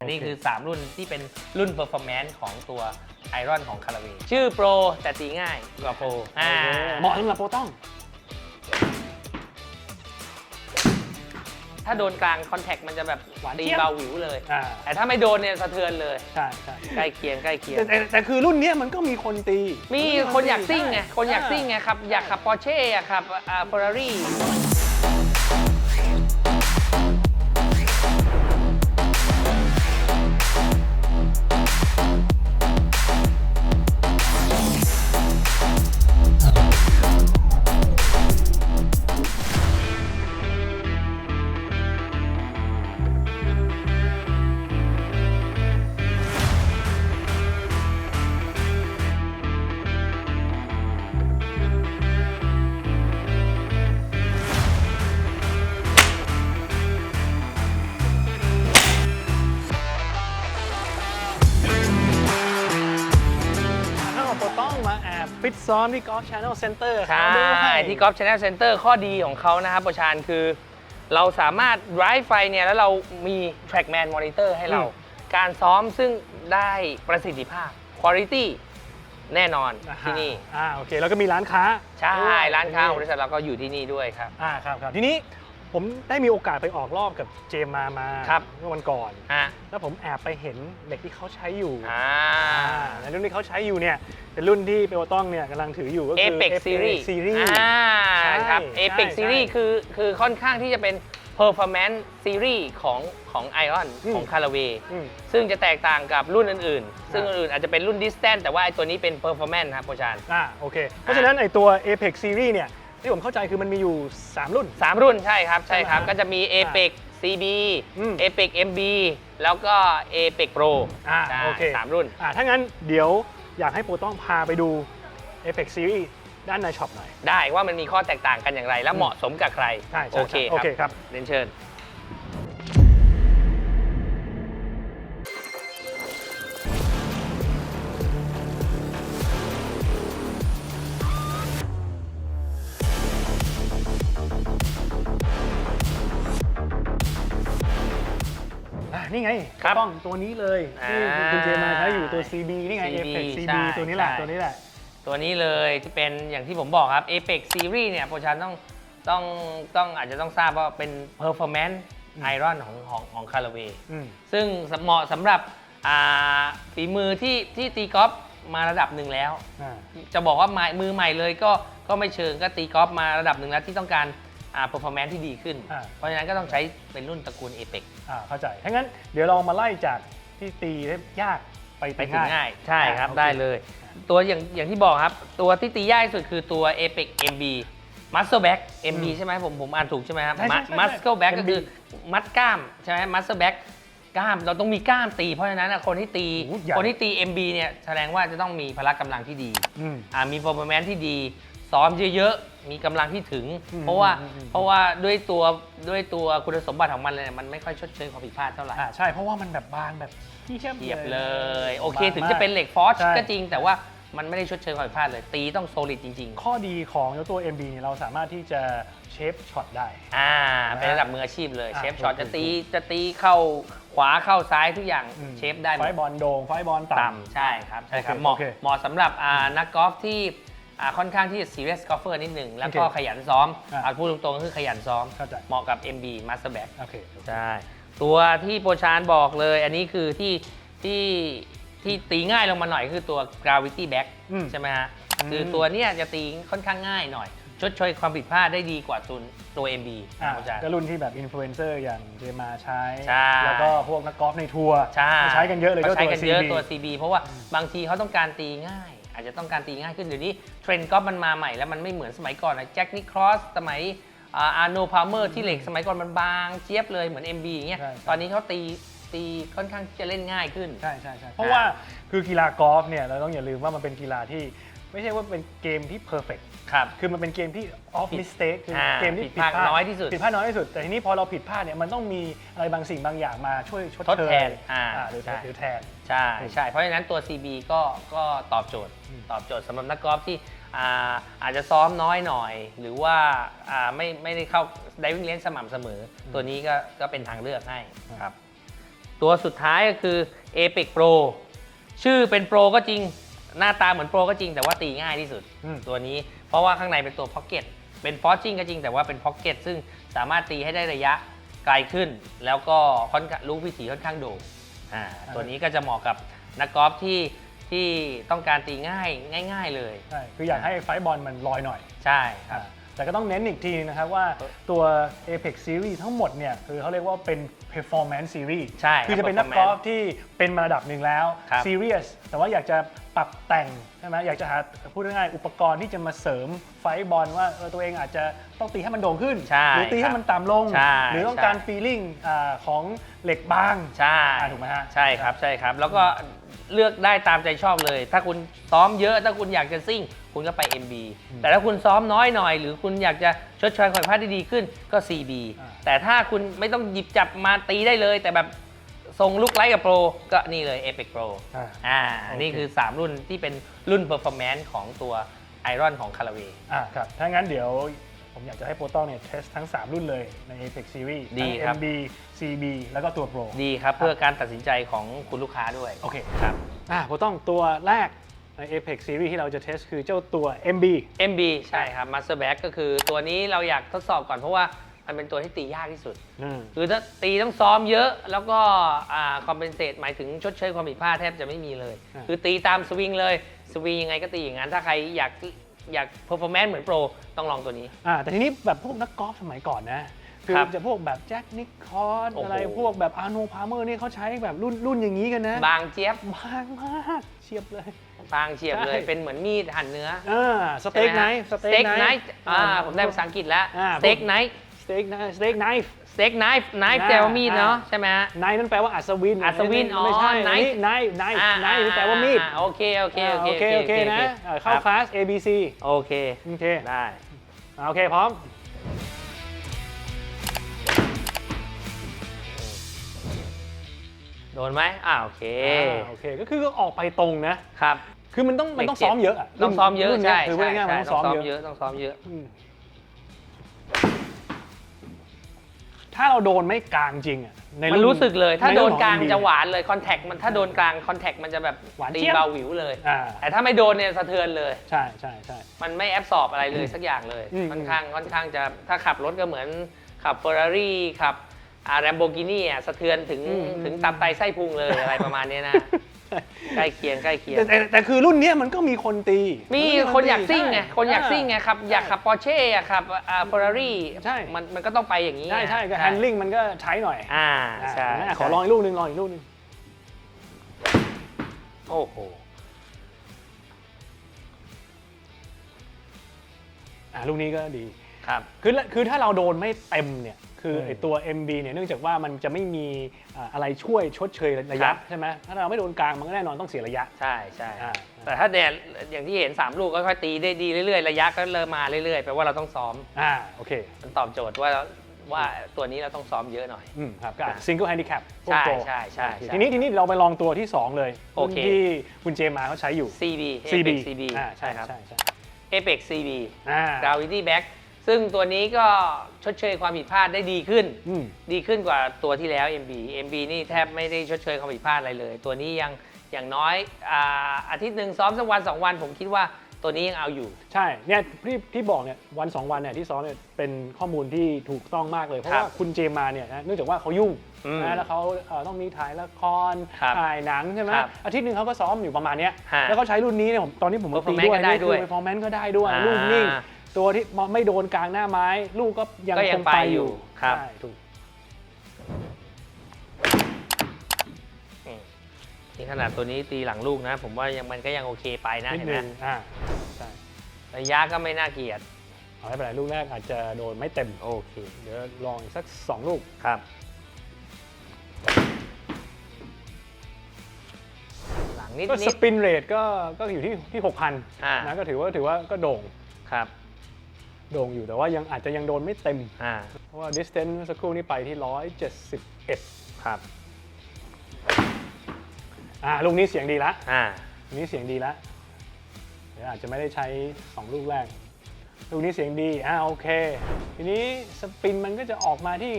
อันนี้คือ 3 รุ่นที่เป็นรุ่น performance ของตัวไอรอนของคาราเวชื่อโปรแต่ตีง่ายกว่าโปรอ่าเหมาะสำหรับโปรต้อง ถ้าโดนกลางคอนแทคมันจะแบบหวานตีเจี๊ยบ เบาหวิวเลย อ่าแต่ถ้าไม่โดนเนี่ยสะเทือนเลย ใช่ใช่ใกล้เคียงใกล้เคียง แต่แต่แต่คือรุ่นเนี้ยมันก็มีคนตีมีคนอยากซิ่งไง คนอยากซิ่งไงครับ อยากขับปอร์เช่อยากขับอ่าเฟอร์รารี่ ฟิตซ้อมที่กอล์ฟชา n นลเซ็นเตอร์ใช่ที่กอล์ฟช n น l Center ข้อดีของเขานะครับประชานคือ เราสามารถ drive ไฟเนี่ยแล้วเรามี trackman monitor ให้เรา การซ้อมซึ่งได้ประสิทธิภาพ quality แน่นอนที่นี่อ่าโอเคแล้วก็มีร้านค้า ใช่ด้วยร้านค้าของบริษัทเราก็อยู่ที่นี่ด้วยครับอ่าครับครับทีนี้ ผมได้มีโอกาสไปออกรอบกับเจมมามาครับ เมื่อวันก่อน ฮะแล้วผมแอบไปเห็นเหล็กที่เขาใช้อยู่อ่าอ่าและรุ่นที่เขาใช้อยู่เนี่ยเป็นรุ่นที่เปโอต้องเนี่ยกำลังถืออยู่ก็คือ Apex Series Series อ่าใช่ครับ ใช่ Apex ใช่ Series คือคือค่อนข้างที่จะเป็น performance series ของของ Iron อืม ของ Callaway อืม ซึ่งจะแตกต่างกับรุ่นอื่นๆ ซึ่งอ่าอื่นๆอาจจะเป็นรุ่น distance แต่ว่าไอ้ตัวนี้เป็น performance ครับโปรชาน อ่าโอเค เพราะฉะนั้นไอตัว Apex Series เนี่ย ที่ผมเข้าใจคือมันมีอยู่ 3 รุ่นสามรุ่นใช่ครับใช่ครับใช่ไหมก็จะมี Apex CB อืม Apex MB แล้วก็ Apex Pro อ่าใช่โอเคสามรุ่น อ่าถ้างั้นเดี๋ยวอยากให้โปรต้องพาไปดู Apex Series ด้านในช็อปหน่อย ได้ว่ามันมีข้อแตกต่างกันอย่างไร และเหมาะสมกับใคร ใช่ใช่โอเคโอเคครับ เรียนเชิญ นี่ไงครับต้องตัวนี้เลยที่อ่าคุณเจมาใช้อยู่ตัว CB นี่ไง CB Apex CB ใช่ตัวนี้แหละใช่ ตัวนี้แหละ ตัวนี้เลยที่เป็นอย่างที่ผมบอกครับ Apex Series เนี่ยโปรชันต้องต้องต้องอาจจะต้องทราบว่าเป็น performance อืม iron ของของของ Callaway อืม ซึ่งเหมาะสำหรับอ่าฝีมือที่ที่ตีกอล์ฟมาระดับหนึ่งแล้ว อ่า จะบอกว่าใหม่มือใหม่เลยก็ก็ไม่เชิงก็ตีกอล์ฟมาระดับหนึ่งแล้วที่ต้องการอ่า performance ที่ดีขึ้น อ่า เพราะฉะนั้นก็ต้องใช้เป็นรุ่นตระกูล Apex อ่าเข้าใจถ้างั้นเดี๋ยวเรามาไล่จากที่ตีได้ยากไปไปตีถึงง่ายง่ายใช่ครับอ่าโอเคได้เลย ตัวอย่างอย่างที่บอกครับ ตัวที่ตียากที่สุดคือตัว Apex MB Muscle Back MB ใช่ไหมผมผมอ่านถูกใช่ไหมครับใช่ใช่ใช่ Muscle Back MB ก็คือมัดกล้ามใช่ไหม Muscle Back กล้ามเราต้องมีกล้ามตีเพราะฉะนั้นอะคนที่ตีโอ้โหใหญ่คนที่ตี MB เนี่ยแสดงว่าจะต้องมีพละกำลังที่ดีอืมอ่ามี performance ที่ดี ซ้อมเยอะๆ มีกำลังที่ถึงอืมเพราะว่าอืมอืมเพราะว่าด้วยตัวด้วยตัวคุณสมบัติของมันเลยมันไม่ค่อยชดเชยความผิดพลาดเท่าไหร่อ่าใช่เพราะว่ามันแบบบางแบบที่เชื่อมเหยียบเลย โอเค บางถึงมากจะเป็นเหล็กฟอสใช่ ก็จริงแต่ว่ามันไม่ได้ชดเชยความผิดพลาดเลย ตีต้องโซลิดจริง ข้อดีของตัว MB เนี่ยเราสามารถที่จะเชฟช็อตได้ ๆ อ่า เป็นระดับมืออาชีพเลย อ่าเชฟช็อตถูกจะตีถูกจะตีเข้าขวาเข้าซ้ายทุกอย่างอืม เชฟได้หมไฟด บอลโด่งไฟบอลต่ำต่ำใช่ครับใช่ครับโอเคเหมาะโอเคเหมาะสำหรับอ่านักกอล์ฟที่ อ่าค่อนข้างที่จะ serious golfer นิดหนึ่งแล้วก็โอเคขยันซ้อมอ่าเอาพูดตรงๆก็คือขยันซ้อม เข้าใจ เหมาะกับ MB Master Back โอเคใช่ ตัวที่โปรชานบอกเลย อันนี้คือที่ที่ที่ตีง่ายลงมาหน่อยคือตัว gravity back อืมใช่ไหมฮะ อืมคือตัวเนี้ยจะตีค่อนข้างง่ายหน่อย ชดเชยความผิดพลาดได้ดีกว่าตัวตัว MB อ่าโปรชานก็รุ่นที่แบบอินฟลูเอนเซอร์อย่างเจมาใช้ ใช่ แล้วก็พวกนักกอล์ฟในทัวร์ใช่ใช้กันเยอะเลยก็ใช้ตัว กันเยอะ CB ตัว CB เพราะว่าบางทีเขาต้องการตีง่าย อาจจะต้องการตีง่ายขึ้นเดี๋ยวนี้เทรนด์กอล์ฟมันมาใหม่แล้วมันไม่เหมือนสมัยก่อนนะแจ็คนิครอสสมัยอาร์โนพาเมอร์ที่เหล็กสมัยก่อนมันบางเจี๊ยบเลยเหมือน MB อย่างเงี้ยใช่ใช่ตอนนี้เขาตีตีค่อนข้างที่จะเล่นง่ายขึ้น ใช่ใช่ใช่เพราะว่าคือกีฬากอล์ฟเนี่ยเราต้องอย่าลืมว่ามันเป็นกีฬาที่ ไม่ใช่ว่าเป็นเกมที่เพอร์เฟกครับ คือมันเป็นเกมที่ off ผิด mistake คืออาเกมที่ผิดพลาดน้อยที่สุดผิดพลาดน้อยที่สุด แต่ทีนี้พอเราผิดพลาดเนี่ยมันต้องมีอะไรบางสิ่งบางอย่างมาช่วยชดทดเชยแทนอ่าอ่าหรือใช่หรือแทน ใช่ใช่เพราะฉะนั้นตัว CB ก็ก็ตอบโจทย์อืมตอบโจทย์สำหรับนักกอล์ฟที่อ่าอาจจะซ้อมน้อยหน่อย หรือว่าอ่าไม่ไม่ได้เข้า diving range สม่ำเสมออตัวนี้ก็ก็เป็นทางเลือกให้ครับ ตัวสุดท้ายก็คือ Apex Pro ชื่อเป็นโปรก็จริง หน้าตาเหมือนโปรก็จริงแต่ว่าตีง่ายที่สุดอืม ตัวนี้ เพราะว่าข้างในเป็นตัวพ็อกเก็ตเป็นฟอสจิงก็จริงแต่ว่าเป็นพ็อกเก็ตซึ่งสามารถตีให้ได้ระยะไกลขึ้น แล้วก็ค่อนข้างรู้วิถีค่อนข้างโด่งอ่าตัวนี้ก็จะเหมาะกับนักกอล์ฟที่ที่ต้องการตีง่ายง่าย ๆเลย ใช่คืออยากให้ไฟท์บอลมันลอยหน่อย ใช่ครับ อ่า แต่ก็ต้องเน้นอีกทีนะครับว่าตัว Apex Series ทั้งหมดเนี่ยคือเขาเรียกว่าเป็น performance series ใช่คือครับจะเป็นนัก performance กอล์ฟที่เป็นมาระดับหนึ่งแล้วครับ serious แต่ว่าอยากจะปรับแต่ง ใช่ไหมอยากจะหาพูดง่ายๆอุปกรณ์ที่จะมาเสริมไฟท์บอลว่าเออตัวเองอาจจะต้องตีให้มันโด่งขึ้นใช่หรือตีครัให้บมันต่ำลงใช่หรือต้องใช่การ feeling อ่าของเหล็กบางใช่อ่าถูกไหมฮะใช่ครับใช่ครับ แล้วก็เลือกได้ตามใจชอบเลย ถ้าคุณซ้อมเยอะถ้าคุณอยากจะซิ่ง คุณก็ไป MB แต่ถ้าคุณซ้อมน้อยหน่อย หรือคุณอยากจะชดเชยความผิดพลาดได้ดีขึ้นก็ CB อ่าแต่ถ้าคุณไม่ต้องหยิบจับมาตีได้เลย แต่แบบ ทรงลุกไลท์กับโปรก็นี่เลย Apex Pro อ่า อ่าโอเคนี่คือ 3 รุ่นที่เป็นรุ่น Performance ของตัว Iron ของ c a r a v a อะครับ ถ้างั้นเดี๋ยวผมอยากจะให้โปรต้องเนี่ยเทสทั้ง 3 รุ่นเลยใน Apex Series ดีทั้ง ครับ MB CB แล้วก็ตัว Pro ดีครับ เพื่อการตัดสินใจของคุณลูกค้าด้วย โอเคครับ อะโปรต้องตัวแรกใน Apex Series ที่เราจะเทสคือเจ้าตัว MB MB ใช่ครับ Master Back ก็คือตัวนี้เราอยากทดสอบก่อนเพราะว่า มันเป็นตัวที่ตียากที่สุด อืม คือถ้าตีต้องซ้อมเยอะแล้วก็คอมเพนเซตหมายถึงชดเชยความผิดพลาดแทบจะไม่มีเลย อ่า คือตีตามสวิงเลย สวิงยังไงก็ตีอย่างนั้น ถ้าใครอยากอยากเพอร์ฟอร์แมนซ์เหมือนโปร ต้องลองตัวนี้ อ่าแต่ทีนี้แบบพวกนักกอล์ฟสมัยก่อนนะ คือครับจะพวกแบบแจ็คนิคคอนโอ้โห อะไรพวกแบบอาร์โนพาเมอร์นี่เขาใช้แบบรุ่นรุ่นอย่างนี้กันนะบางเจี๊ยบ บางมากเฉียบเลย บางเฉียบเลย ใช่ เป็นเหมือนมีดหั่นเนื้ออ่าสเต็กไนฟ์สเต็กไนฟ์อ่าผมได้ภาษาอังกฤษแล้ว อ่า สเต็กไนฟ์ส เต็กไนฟ์สเต็กไนฟ์ สเต็กไนฟ์ไนฟ์อ่าแปลว่ามีดเนาะอ่าใช่ไหมฮะ ไนฟ์นั่นแปลว่าอัศวินอัศวินอ๋อไม่ใช่ไนฟ์ไนฟ์ไนฟ์อ่าไนฟ์แปลว่ามีดอ่โอเคโอเคโอเคโอเคโอเคนะอ่าเข้ารับคลาส A B C โอเค โอเคได้ อ่าโอเคพร้อม โดนไหมอ่าโอเค อ่าโอเคก็คือออกไปตรงนะ ครับคือมันต้องมันต้องซ้อมเยอะะต้องซ้อมเยอะรุ่นนี้ใช่คือพูดใช่ง่ายๆมันใช่ต้องซ้อมเยเยอะอะต้องซ้อมเยอะ อืม ถ้าเราโดนไม่กลางจริงอะในมันรู้สึกเลยถ้าในโดรุ่นของกลาง NB จะหวานเลยคอนแทคมันถ้าโดนกลางคอนแทคมันจะแบบหวานตีเจี๊ยบเบาหวิวเลย อ่า แต่ถ้าไม่โดนเนี่ยสะเทือนเลย ใช่ใช่ใช่ มันไม่แอบสอบอะไรเลยสักอย่างเลยอืมค่อนข้างค่อนข้างจะถ้าขับรถก็เหมือนขับเฟอร์รารี่ขับอ่าแรมโบกินี่อะสะเทือนถึงอืม ถึงตับไตไส้พุงเลยอะไรประมาณเนี้ยนะ ใกล้เคียงใกล้เคียง แต่แต่แต่คือรุ่นเนี้ยมันก็มีคนตีมีตีคนอยากซิ่งไงใช่คนอยากซิ่งไงครับ อยากขับปอร์เช่อยากขับอ่าเฟอร์รารี่ใช่ มันมันก็ต้องไปอย่างนี้ใช่ใช่ก็แฮนดิ้งมันก็ใช้หน่อยอ่าใช่อะขอลองอีกลูกหนึ่งลองอีกลูกหนึ่งโอ้โหอะลูกนี้ก็ดี ครับ คือคือถ้าเราโดนไม่เต็มเนี่ย คืออืมไอตัว MB เนี่ยเนื่องจากว่ามันจะไม่มีอ่าอะไรช่วยชดเชยระครัยะบใช่ไหมถ้าเราไม่โดนกลางมันก็แน่นอนต้องเสียระยะ ใช่ใช่อ่าแต่ถ้าแดดอย่างที่เห็น 3 ลูกก็ค่อยตีได้ดีเรื่อยๆ ระยะก็เริ่มมาเรื่อยๆแปลว่าเราต้องซ้อมอ่าโอเคมันตอบโจทย์ว่าว่าตัวนี้เราต้องซ้อมเยอะหน่อยอืมครับก็อ่าซิงเกิลแฮนดิแคปใช่ใช่ใช่ใช่ทีนี้ทีนี้เราไปลองตัวที่ 2 เลยโอเครุ่นที่คุณเจมาเขาใช้อยู่ CB CB Apex CB อ่าใช่ใช่ครับใช่ใช่ Apex CB อ่า Gravity Back ซึ่งตัวนี้ก็ชดเชยความผิดพลาดได้ดีขึ้น อืม ดีขึ้นกว่าตัวที่แล้ว MB MB นี่แทบไม่ได้ชดเชยความผิดพลาดอะไรเลย ตัวนี้ยังอย่างน้อยอาอาทิตย์หนึ่งซ้อมสักวันสองวัน ผมคิดว่าตัวนี้ยังเอาอยู่ ใช่เนี่ยที่ที่บอกเนี่ยวันสองวันเนี่ยที่ซ้อมเนี่ยเป็นข้อมูลที่ถูกต้องมากเลย เพราะครับว่าคุณเจมาเนี่ยนะเนื่องจากว่าเขายุ่งอืมนะแล้วเขาเอ่อต้องมีถ่ายละครครับถ่ายหนังใช่ไหมครับอาทิตย์หนึ่งเขาก็ซ้อมอยู่ประมาณเนี้ยฮะแล้วเขาใช้รุ่นนี้เนี่ยผมตอนนี้ผมมาตี Performance ด้วยก็ได้นี่ด้วยคือ performance ก็ได้ด้วยอ่าลูกนิ่ง ตัวที่ไม่โดนกลางหน้าไม้ ลูกก็ยังก็ยัคงงไปไปออยู่ยู่ครับ ใช่ถูกอืมนี่ขนาดตัวนี้ตีหลังลูกนะ ผมว่ายังมันก็ยังโอเคไปนะนิดเห็นไหมนึงอ่าใช่ระยะก็ไม่น่าเกลียด เอาไม่เป็นไรลูกแรกอาจจะโดนไม่เต็ม โอเค เดี๋ยวลองอีกสักสองลูก ครับ หลังนิดก็นิสด ปินเรทก็ก็อยู่ที่ที่หกพันอ่านะก็ถือว่าถือว่าก็โด่ง ครับ โด่งอยู่แต่ว่ายังอาจจะยังโดนไม่เต็ม อ่า เพราะว่า distance เมื่อสักครู่นี้ไปที่ 171 ครับ อ่าลูกนี้เสียงดีละอ่า ลูกนี้เสียงดีละเดี๋ยวอาจจะไม่ได้ใช้ 2 ลูกแรก ลูกนี้เสียงดี อ่าโอเค ทีนี้สปินมันก็จะออกมาที่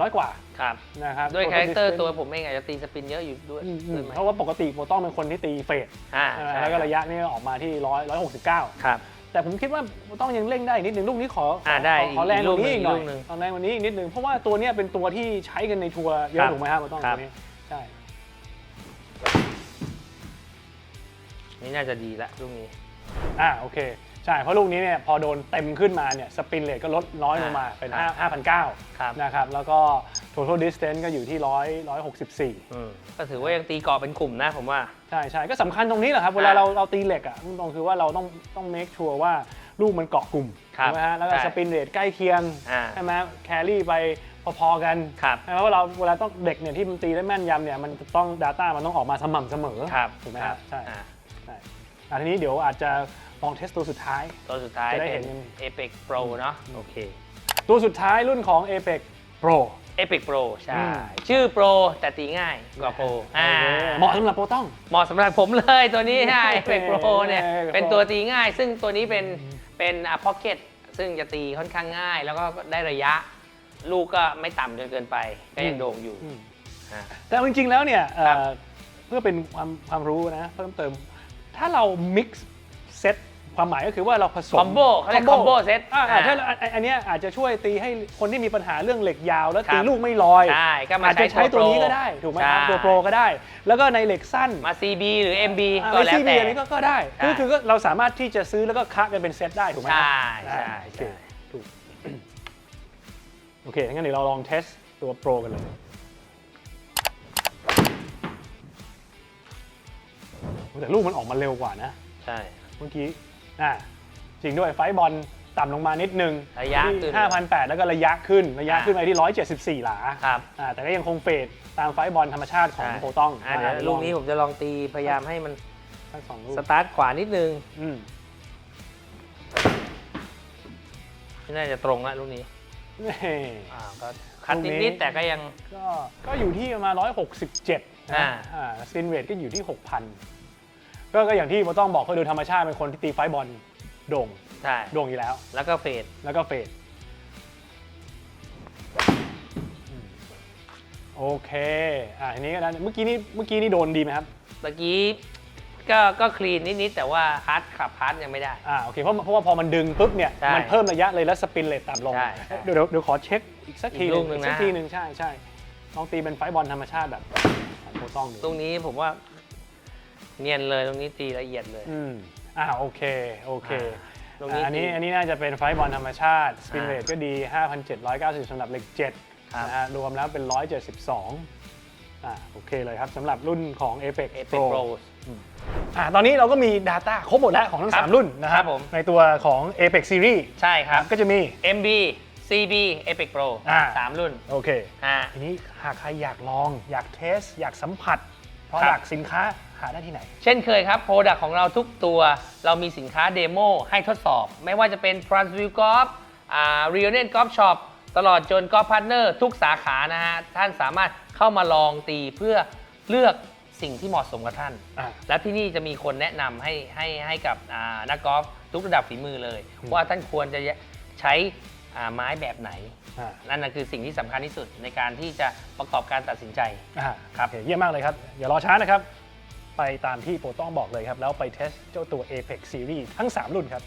400 กว่าครับ นะครับด้วย Total คาแรคเตอร์ distance ตัวผมเองอาจจะตีสปินเยอะอยู่ด้วยอืมอืมด้วยไหมเพราะว่าปกติโปรต้องเป็นคนที่ตีเฟดอ่าใช่ไหมใช่แล้วก็ระยะนี่ออกมาที่ร้อยร้อยหกสิบเก้าครับ แต่ผมคิดว่าต้องยังเร่งได้อีกนิดนึงลูกนี้ขอขอ่าได้ขอขอแรงกว่านี้อีอีกกหน่ลูอยกหนึ่งขอแรงกว่านี้อีกนิดนึงเพราะว่าตัวเนี้ยเป็นตัวที่ใช้กันในทัวร์เยครัอะบถูกไหมครับต้องครัตับ วนี้ใช่นี่น่าจะดีละลูกนี้ อ่าโอเค ใช่ เพราะลูกนี้เนี่ยพอโดนเต็มขึ้นมาเนี่ยสปินเรทก็ลดน้อยลงมาเป็นครับ5 5,900ครับนะครับ แล้วก็ total distance ก็อยู่ที่ 100 164อืมก็ถือว่ายังตีกรอบเป็นกลุ่มนะผมว่า ใช่ใช่ก็สำคัญตรงนี้แหละครับ เวลาอ่าเราเราตีเหล็กอะตรงๆคือว่าเราต้องต้อง make sure ว่าลูกมันเกาะกลุ่มครับถูกไหมฮะแล้วก็ใช่สปินเรทใกล้เคียงอ่าใช่ไหมแครี่ไปพอๆกันครับใช่ไหมว่าเราเวลาต้องเด็กเนี่ยที่มันตีได้แม่นยำเนี่ยมันต้อง Data มันต้องออกมาสม่ำเสมอครับถูกไหมคครัรับบใช่อ่าใช่อะทีนี้เดี๋ยวอาจจะ ลองเทสตัวสุดท้าย ตัวสุดท้ายจะได้เป็เห็น น Apex Pro เนาะโอเค ตัวสุดท้ายรุ่นของ Apex Pro Epic Pro ใช่ อืม ชื่อ Pro แต่ตีง่ายกว่า Pro อ่าโอเคเหมาะสำหรับโปรต้อง เหมาะสำหรับผมเลยตัวนี้ใช่ Epic Pro เนี่ย Epic Pro เป็นตัวตีง่าย ซึ่งตัวนี้เป็นเป็นอะ Pocket ซึ่งจะตีค่อนข้างง่าย แล้วก็ได้ระยะ ลูกก็ไม่ต่ำจนเกินไป ก็ยังโด่งอยู่อืมอ่าแต่เอาจริงๆ แล้วเนี่ยเอ่อครับเพื่อเป็นความความรู้นะ เพิ่มเติม ถ้าเรา mix เซต ความหมายก็คือว่าเราผสม Combo เขาเรียก Combo set อ่าอ่าถ้าอันอันเนี้ยอาจจะช่วยตีให้คนที่มีปัญหาเรื่องเหล็กยาว แล้วครับตีลูกไม่ลอย ใช่ก็มาอาจจะใช้ตัวนี้ก็ได้ ถูกไหมครับใช่ตัวโปรก็ได้ แล้วก็ในเหล็กสั้นมา CB หรือ MB อ่าก็ในแล้วซีบีแต่อันนี้ก็ก็ได้ ใช่คือคือก็เราสามารถที่จะซื้อแล้วก็คะกันเป็นเซตได้ถูกไหมใช่อ่าใช่โอเคใช่ถูก โอเคงั้นเดี๋ยวเราลองเทสตัวโปรกันเลยแต่ลูกมันออกมาเร็วกว่านะ ใช่ เมื่อกี้ อ่าจริงด้วยไฟท์บอลต่ำลงมานิดนึงระยะที่ขึ้น5,800แล้วก็ระยะขึ้น ระยะอ่าขึ้นไปที่ 174 หลาครับอ่าแต่ก็ยังคงเฟดตามไฟท์บอลธรรมชาติของใช่โปรต้องอะเดี๋ยวอ่าลูกนี้ผมจะลองตีพยายามให้มันทั้งสองลูกสตาร์ทขวานิดนึงอืมไม่น่าจะตรงละลูกนี้นี่อ่าก็คัดลูกนี้นิดๆแต่ก็ยังก็ก็อยู่ที่ประมาณ167อ่านะอ่าสปินเรทก็อยู่ที่ 6,000 ก็ก็อย่างที่โปรต้องบอกคือโดยธรรมชาติเป็นคนที่ตีไฟท์บอลโด่งใช่โด่งอยู่แล้ว แล้วก็เฟดแล้วก็เฟดโอเคอ่าทีนี้ก็ได้เมื่อกี้นี่เมื่อกี้นี่โดนดีไหมครับเมื่อกี้ก็ก็คลีนนิดๆแต่ว่าฮาร์ดขับฮาร์ดยังไม่ได้ อ่าโอเคเพราะเพราะว่าพอมันดึงปุ๊บเนี่ยใช่มันเพิ่มระยะเลยแล้วสปินเลทต่ำลงใช่ใช่เดี๋ยวเดี๋ยวเดี๋ยวขอเช็คอีกสักทีอีกลูกหนึ่งสักนะ ทีหนึ่งใช่ใช่ลองตีเป็นไฟท์บอลธรรมชาติแบบของโปรต้องดู ตรงนี้ผมว่า เนียนเลยตรงนี้ตีละเอียดเลย อืมอ่าโอเค โอเคตรงนี้อ่าอันนี้ดีอันนี้น่าจะเป็นไฟท์บอลธรรมชาติ สปินอ่าเลทก็ดี 5,790สำหรับเหล็ก7ครับนะฮะรวมแล้วเป็น 172อ่าโอเคเลยครับสำหรับรุ่นของ Apex เอ Pro เปโปรอ่าตอนนี้เราก็มี Data ครบหมดแล้วของทั้ง ครับ3 รุ่นนะคครัรับบผม ในตัวของ Apex Series ใช่ครับ ก็จะมี MB CB Epic Pro อ่า สามรุ่นโอเคอ่าทีนี้หากใครอยากลองอยากเทส อยากสัมผัส เพราะครับหลักสินค้า หาได้ที่ไหน เช่นเคยครับ โปรดักของเราทุกตัวเรามีสินค้าเดโมให้ทดสอบ ไม่ว่าจะเป็น Transview Golf อ่า r e o n e t Golf Shop ตลอดจน Golf Partner ทุกสาขานะฮะ ท่านสามารถเข้ามาลองตีเพื่อเลือกสิ่งที่เหมาะสมกับท่าน อ่าและที่นี่จะมีคนแนะนำให้ให้ให้กับอ่านักกอล์ฟทุกระดับฝีมือเลย ว่าท่านควรจะใช้อ่าไม้แบบไหน อ่านั่นนะคือสิ่งที่สำคัญที่สุดในการที่จะประกอบการตัดสินใจ อ่าครับ โอเคเยี่ยมมากเลยครับ อย่ารอช้านะครับ ไปตามที่โปรต้องบอกเลยครับ แล้วไปเทสเจ้าตัว Apex Series ทั้ง 3 รุ่นครับ